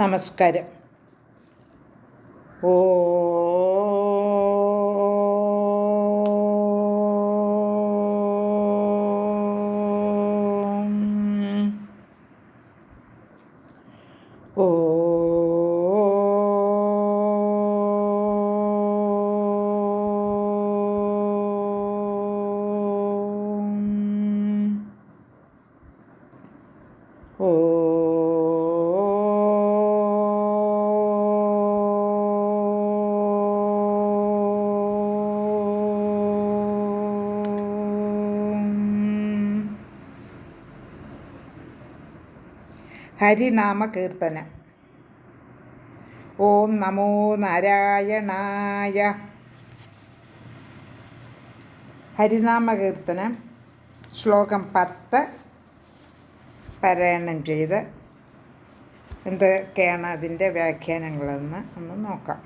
നമസ്കാരം. ഓ ഓ. ഹരിനാമ കീർത്തനം ഓം നമോ നാരായണായ. ഹരിനാമ കീർത്തനം ശ്ലോകം പത്ത്. പാരായണം ചെയ്ത് എന്തൊക്കെയാണ് അതിന്റെ വ്യാഖ്യാനങ്ങളെന്ന് ഒന്ന് നോക്കാം.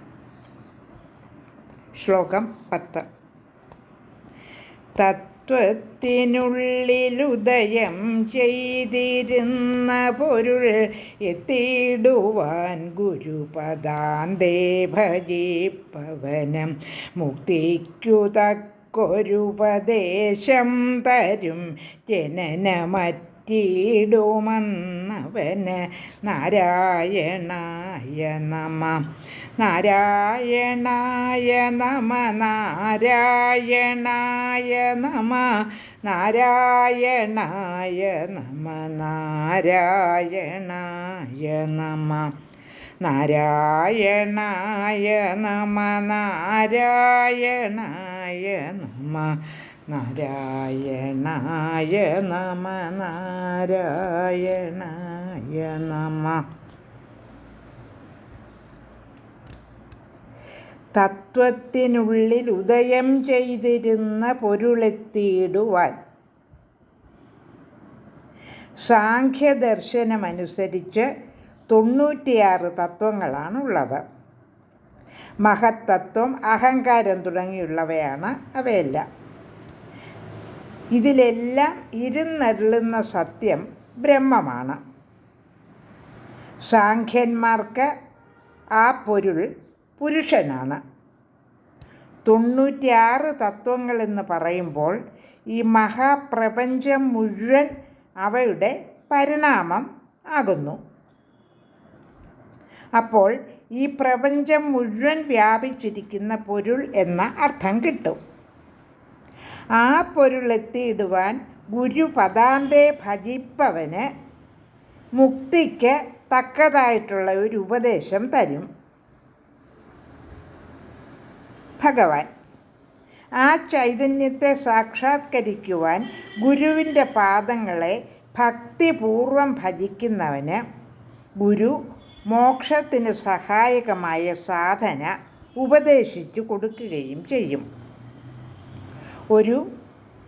ശ്ലോകം പത്ത്. തത്വത്തിനുള്ളിലുദയം ചെയ്തിരുന്ന പൊരുൾ എത്തിയിടുവാൻ ഗുരുപദാന്തേ ഭജിപ്പവനം മുക്തിക്കു തക്കൊരുപദേശം തരും ജനനമറ്റ ീടുമെന്നവന് നാരായണായ നമ. നാരായണായ നമ നാരായണായ നമ നാരായണായ നമ നാരായണായ നമ. നാരായണായ നമ നാരായണായ നമ നാരായണായ നമ നാരായണായ നമ. തത്വത്തിനുള്ളിൽ ഉദയം ചെയ്തിരുന്ന പൊരുളെത്തിയിടുവാൻ സാഖ്യദർശനമനുസരിച്ച് തൊണ്ണൂറ്റിയാറ് തത്വങ്ങളാണുള്ളത്. മഹത്തത്വം അഹങ്കാരം തുടങ്ങിയുള്ളവയാണ് അവയെല്ലാം. ഇതിലെല്ലാം ഇരുന്നരുളുന്ന സത്യം ബ്രഹ്മമാണ്. സാഖ്യന്മാർക്ക് ആ പൊരുൾ പുരുഷനാണ്. തൊണ്ണൂറ്റിയാറ് തത്വങ്ങളെന്ന് പറയുമ്പോൾ ഈ മഹാപ്രപഞ്ചം മുഴുവൻ അവയുടെ പരിണാമം ആകുന്നു. അപ്പോൾ ഈ പ്രപഞ്ചം മുഴുവൻ വ്യാപിച്ചിരിക്കുന്ന പൊരുൾ എന്ന അർത്ഥം കിട്ടും. ആ പൊരുളെത്തിയിടുവാൻ ഗുരു പദാന്തെ ഭജിപ്പവന് മുക്തിക്ക് തക്കതായിട്ടുള്ള ഒരു ഉപദേശം തരും. ഭഗവാൻ ആ ചൈതന്യത്തെ സാക്ഷാത്കരിക്കുവാൻ ഗുരുവിന്റെ പാദങ്ങളെ ഭക്തിപൂർവം ഭജിക്കുന്നവന് ഗുരു മോക്ഷത്തിന് സഹായകമായ സാധന ഉപദേശിച്ചു കൊടുക്കുകയും ചെയ്യും. ഒരു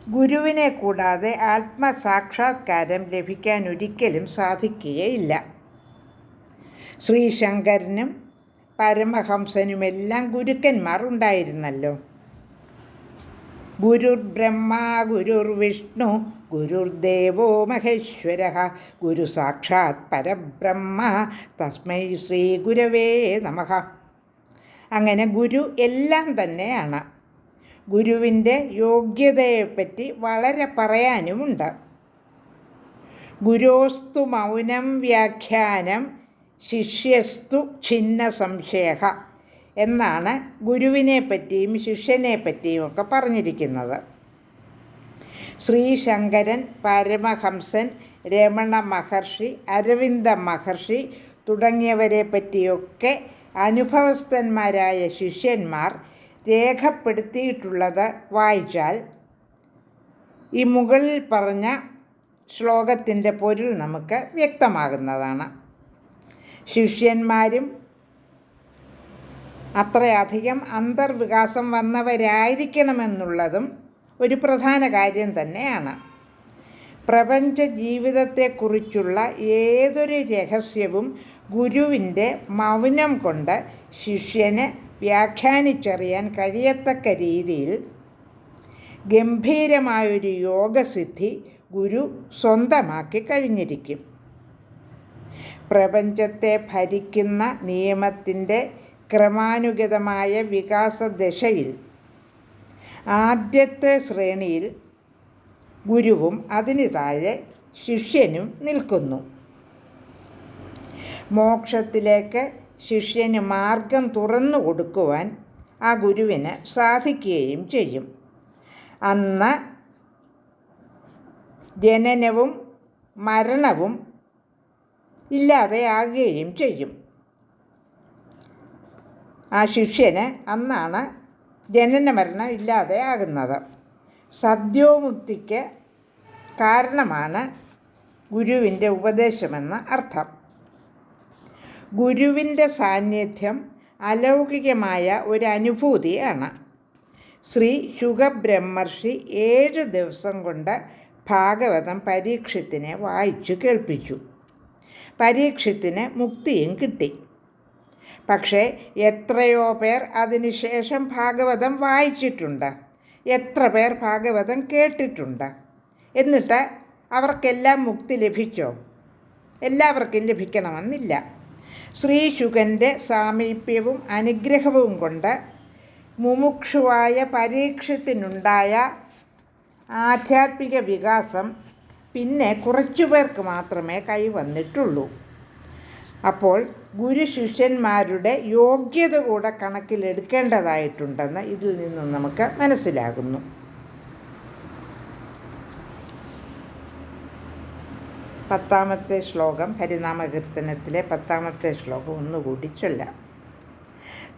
ഗുരുവിനെ കൂടാതെ ആത്മസാക്ഷാത്കാരം ലഭിക്കാൻ ഒരിക്കലും സാധിക്കുകയില്ല. ശ്രീശങ്കരനും പരമഹംസനുമെല്ലാം ഗുരുക്കന്മാർ ഉണ്ടായിരുന്നല്ലോ. ഗുരുർ ബ്രഹ്മ ഗുരുർ വിഷ്ണു ഗുരുർദേവോ മഹേശ്വര. ഗുരു സാക്ഷാത് പരബ്രഹ്മ. തസ്മൈ ശ്രീ ഗുരവേ നമ. അങ്ങനെ ഗുരു എല്ലാം തന്നെയാണ്. ഗുരുവിന്റെ യോഗ്യതയെപ്പറ്റി വളരെ പറയാനുമുണ്ട്. ഗുരോസ്തു മൗനം വ്യാഖ്യാനം ശിഷ്യസ്തു ഛിന്ന സംശയ എന്നാണ് ഗുരുവിനെ പറ്റിയും ശിഷ്യനെ പറ്റിയും ഒക്കെ പറഞ്ഞിരിക്കുന്നത്. ശ്രീശങ്കരൻ പരമഹംസൻ രമണ മഹർഷി അരവിന്ദ മഹർഷി തുടങ്ങിയവരെ പറ്റിയൊക്കെ അനുഭവസ്ഥന്മാരായ ശിഷ്യന്മാർ രേഖപ്പെടുത്തിയിട്ടുള്ളത് വായിച്ചാൽ ഈ മുകളിൽ പറഞ്ഞ ശ്ലോകത്തിന്റെ പൊരുൾ നമുക്ക് വ്യക്തമാകുന്നതാണ്. ശിഷ്യന്മാരും അത്രയധികം അന്തർവികാസം വന്നവരായിരിക്കണമെന്നുള്ളതും ഒരു പ്രധാന കാര്യം തന്നെയാണ്. പ്രപഞ്ച ജീവിതത്തെക്കുറിച്ചുള്ള ഏതൊരു രഹസ്യവും ഗുരുവിന്റെ മൗനം കൊണ്ട് ശിഷ്യന് വ്യാഖ്യാനിച്ചറിയാൻ കഴിയത്തക്ക രീതിയിൽ ഗംഭീരമായൊരു യോഗസിദ്ധി ഗുരു സ്വന്തമാക്കി കഴിഞ്ഞിരിക്കും. പ്രപഞ്ചത്തെ ഭരിക്കുന്ന നിയമത്തിന്റെ ക്രമാനുഗതമായ വികാസദശയിൽ ആദ്യത്തെ ശ്രേണിയിൽ ഗുരുവും അതിന് താഴെ ശിഷ്യനും നിൽക്കുന്നു. മോക്ഷത്തിലേക്ക് ശിഷ്യന് മാർഗം തുറന്നു കൊടുക്കുവാൻ ആ ഗുരുവിന് സാധിക്കുകയും ചെയ്യും. അന്ന് ജനനവും മരണവും ഇല്ലാതെയാകുകയും ചെയ്യും. ആ ശിഷ്യന് അന്നാണ് ജനന മരണം ഇല്ലാതെ ആകുന്നത്. സദ്യോമുക്തിക്ക് കാരണമാണ് ഗുരുവിന്റെ ഉപദേശമെന്ന് അർത്ഥം. ഗുരുവിന്റെ സാന്നിധ്യം അലൗകികമായ ഒരു അനുഭൂതിയാണ് ശ്രീ ശുഖബ്രഹ്മർഷി ഏഴ് ദിവസം കൊണ്ട് ഭാഗവതം പരീക്ഷത്തിനെ വായിച്ചു കേൾപ്പിച്ചു. പരീക്ഷത്തിന് മുക്തിയും കിട്ടി. പക്ഷേ എത്രയോ പേർ അതിനുശേഷം ഭാഗവതം വായിച്ചിട്ടുണ്ട്. എത്ര പേർ ഭാഗവതം കേട്ടിട്ടുണ്ട്. എന്നിട്ട് അവർക്കെല്ലാം മുക്തി ലഭിച്ചോ? എല്ലാവർക്കും ലഭിക്കണമെന്നില്ല. ശ്രീശുഖന്റെ സാമീപ്യവും അനുഗ്രഹവും കൊണ്ട് മുമുക്ഷുവായ പരീക്ഷത്തിനുണ്ടായ ആധ്യാത്മിക വികാസം പിന്നെ കുറച്ചു പേർക്ക് മാത്രമേ കൈവന്നിട്ടുള്ളൂ. അപ്പോൾ ഗുരു ശിഷ്യന്മാരുടെ യോഗ്യത കൂടെ കണക്കിലെടുക്കേണ്ടതായിട്ടുണ്ടെന്ന് ഇതിൽ നിന്നും നമുക്ക് മനസ്സിലാകുന്നു. പത്താമത്തെ ശ്ലോകം ഹരിനാമകീർത്തനത്തിലെ പത്താമത്തെ ശ്ലോകം ഒന്നുകൂടി ചൊല്ലാം.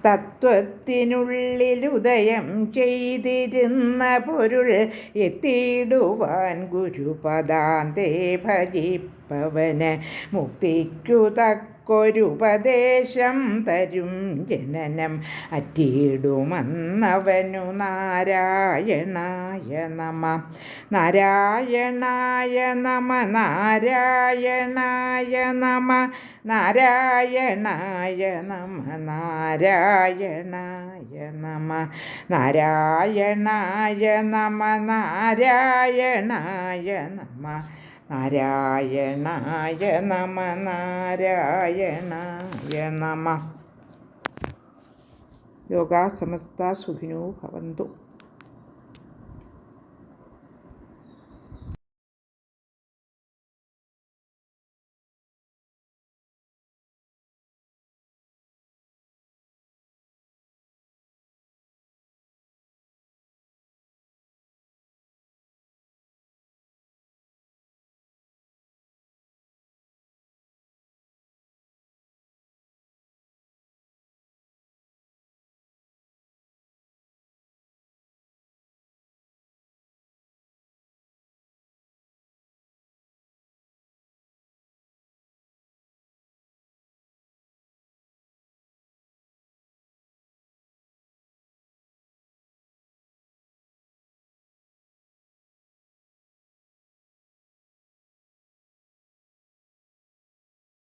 തത്വത്തിനുള്ളിലുദയം ചെയ്തിരുന്ന പൊരുൾ എത്തിയിടുവാൻ ഗുരുപദാന്തേ ഭജിപ്പവന്. മുക്തിക്കു തക്കൊരുപദേശം തരും ജനനം അറ്റിയിടുമെന്നവനു നാരായണായ നമ. നാരായണായ നമ നാരായണായ നമ നാരായണായ നമ നാരായണായ നമ നാരായണായ നമ നാരായണായ നമ നാരായണായ നമ നാരായണായ നമ. യോഗ സമസ്ത സുഖിനോ ഭവന്തു.